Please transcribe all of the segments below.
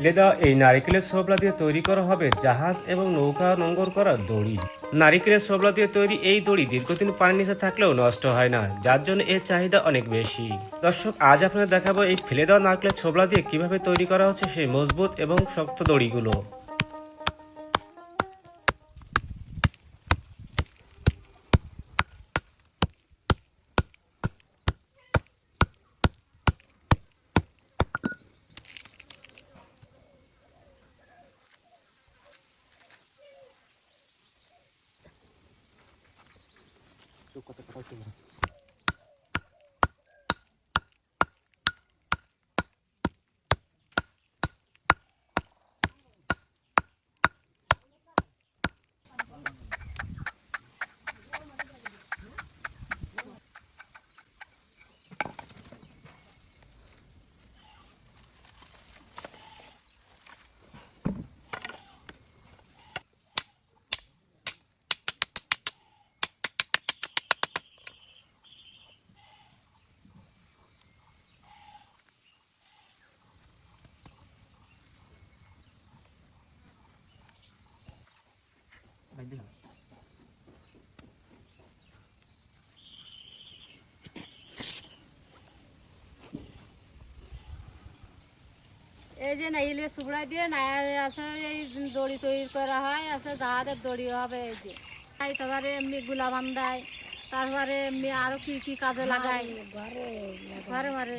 ফেলে দেওয়া এই নারিকেলের ছোবলা দিয়ে তৈরি করা হবে জাহাজ এবং নৌকা নঙ্গর করার দড়ি। নারিকেলের ছোবলা দিয়ে তৈরি এই দড়ি দীর্ঘদিন পানির নিচে থাকলেও নষ্ট হয় না, যার জন্য এর চাহিদা অনেক বেশি। দর্শক, আজ আপনাদের দেখাবো এই ফেলে দেওয়া নারকেলের ছোবলা দিয়ে কীভাবে তৈরি করা হচ্ছে সেই মজবুত এবং শক্ত দড়িগুলো। কত কথা এই যে নাইলে সুবড়া দিয়ে নাই আছে এই দড়ি তৈরি করা হয় আছে জাহাজের দড়ি হবে এই যে। তাই তারপরে এমনি গুলা বান্ধায় তারপরে এমনি আরও কি কি কাজে লাগায়। ঘরে ঘরে।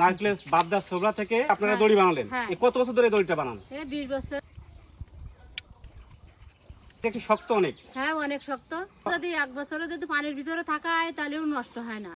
নারকেলের বাদদার ছোবলা থেকে আপনারা দড়ি বানালেন। হ্যাঁ। কত বছর ধরে দড়িটা বানান? বিশ বছর। এটা শক্ত অনেক? হ্যাঁ অনেক শক্ত। যদি এক বছরে যদি পানির ভিতরে থাকা হয় তাহলেও নষ্ট হয় না।